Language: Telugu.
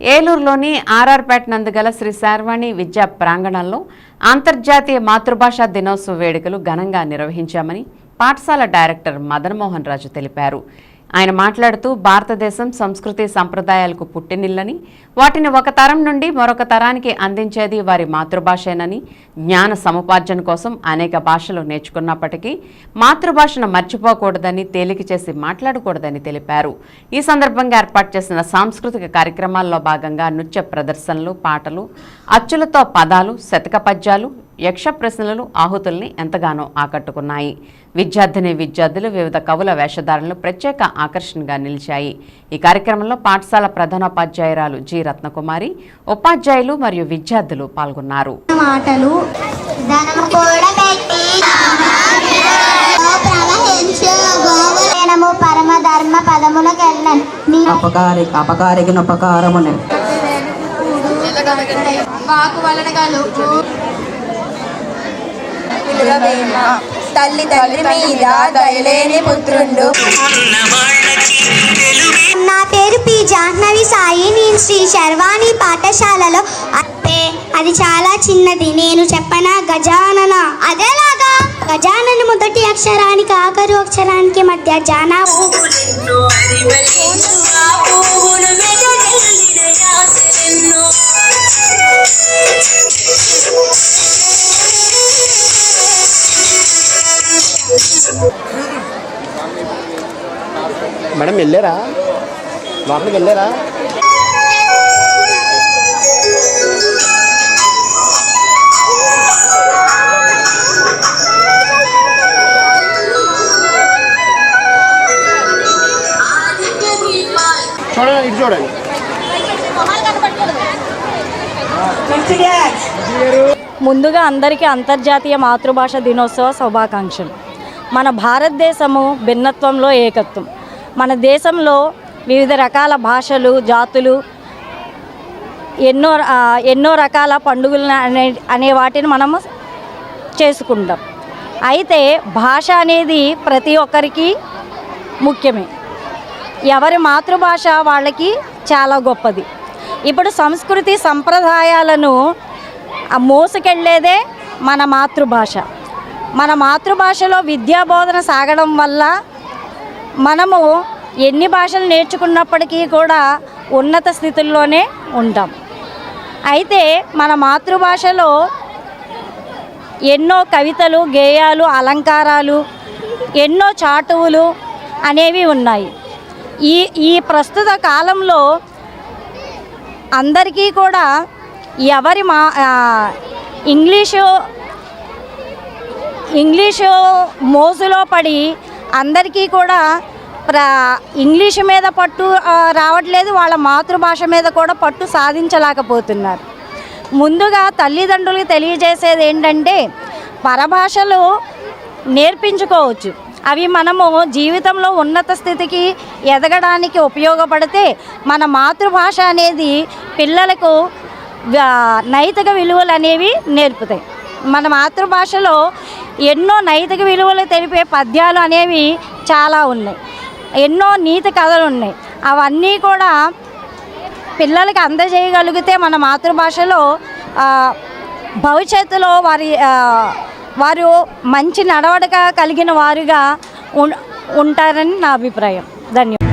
ఏలూరులోని ఆర్ఆర్పేట నందుగల శ్రీ శార్వాణి విద్యా ప్రాంగణంలో అంతర్జాతీయ మాతృభాషా దినోత్సవ వేడుకలు ఘనంగా నిర్వహించామని పాఠశాల డైరెక్టర్ మదన్మోహన్ రాజు తెలిపారు. ఆయన మాట్లాడుతూ భారతదేశం సంస్కృతి సంప్రదాయాలకు పుట్టినిల్లని వాటిని ఒక తరం నుండి మరొక తరానికి అందించేది వారి మాతృభాషేనని జ్ఞాన సముపార్జన కోసం అనేక భాషలు నేర్చుకున్నప్పటికీ మాతృభాషను మర్చిపోకూడదని తేలిక చేసి మాట్లాడకూడదని తెలిపారు. ఈ సందర్భంగా ఏర్పాటు చేసిన సాంస్కృతిక కార్యక్రమాల్లో భాగంగా నృత్య ప్రదర్శనలు పాటలు అచ్చులతో పదాలు శతక పద్యాలు యక్ష ప్రశ్నలు ఆహుతుల్ని ఎంతగానో ఆకట్టుకున్నాయి. విద్యార్థిని విద్యార్థులు వివిధ కవుల వేషధారణలు ప్రత్యేక ఆకర్షణగా నిలిచాయి. ఈ కార్యక్రమంలో పాఠశాల ప్రధానోపాధ్యాయురాలు జి. రత్నకుమారి ఉపాధ్యాయులు మరియు విద్యార్థులు పాల్గొన్నారు. మాటలు పరమ ధర్మ పదములకెళ్ళన్ అపకారి అపకారికి ఉపకారమునే వాకు కలుగు తల్లి తండ్రి మీద దయలేని పుత్రుండు. నా పేరు పి జాహ్నవి సాయి. నేను శ్రీ శర్వాణి పాఠశాలలో అప్పే అది చాలా చిన్నది. నేను చెప్పనా గజానన. అదేలాగా గజానన మొదటి అక్షరానికి ఆఖరు అక్షరానికి మధ్య జానా మేడం వెళ్ళారా? లోపలికి వెళ్ళారా? చూడండి ఇటు చూడండి. ముందుగా అందరికీ అంతర్జాతీయ మాతృభాష దినోత్సవ శుభాకాంక్షలు. మన భారతదేశము భిన్నత్వంలో ఏకత్వం. మన దేశంలో వివిధ రకాల భాషలు జాతులు ఎన్నో ఎన్నో రకాల పండుగలు అనే అనే వాటిని మనము చేసుకుంటాం. అయితే భాష అనేది ప్రతి ఒక్కరికి ముఖ్యమే. ఎవరి మాతృభాష వాళ్ళకి చాలా గొప్పది. ఇప్పుడు సంస్కృతి సంప్రదాయాలను మోసుకెళ్ళేదే మన మాతృభాష. మన మాతృభాషలో విద్యా బోధన సాగడం వల్ల మనము ఎన్ని భాషలు నేర్చుకున్నప్పటికీ కూడా ఉన్నత స్థితుల్లోనే ఉంటాం. అయితే మన మాతృభాషలో ఎన్నో కవితలు గేయాలు అలంకారాలు ఎన్నో చాటువులు అనేవి ఉన్నాయి. ఈ ఈ ప్రస్తుత కాలంలో అందరికీ కూడా ఎవరి మా ఇంగ్లీషు ఇంగ్లీషు మోజులో పడి అందరికీ కూడా ప్ర ఇంగ్లీషు మీద పట్టు రావట్లేదు వాళ్ళ మాతృభాష మీద కూడా పట్టు సాధించలేకపోతున్నారు. ముందుగా తల్లిదండ్రులకు తెలియజేసేది ఏంటంటే పరభాషలు నేర్పించుకోవచ్చు. అవి మనము జీవితంలో ఉన్నత స్థితికి ఎదగడానికి ఉపయోగపడితే మన మాతృభాష అనేది పిల్లలకు నైతిక విలువలు అనేవి నేర్పుతాయి. మన మాతృభాషలో ఎన్నో నైతిక విలువలు తెలిపే పద్యాలు అనేవి చాలా ఉన్నాయి. ఎన్నో నీతి కథలు ఉన్నాయి. అవన్నీ కూడా పిల్లలకి అందజేయగలిగితే మన మాతృభాషలో భవిష్యత్తులో వారి వారు మంచి నడవడిక కలిగిన వారుగా ఉం- ఉంటారని నా అభిప్రాయం. ధన్యవాదాలు.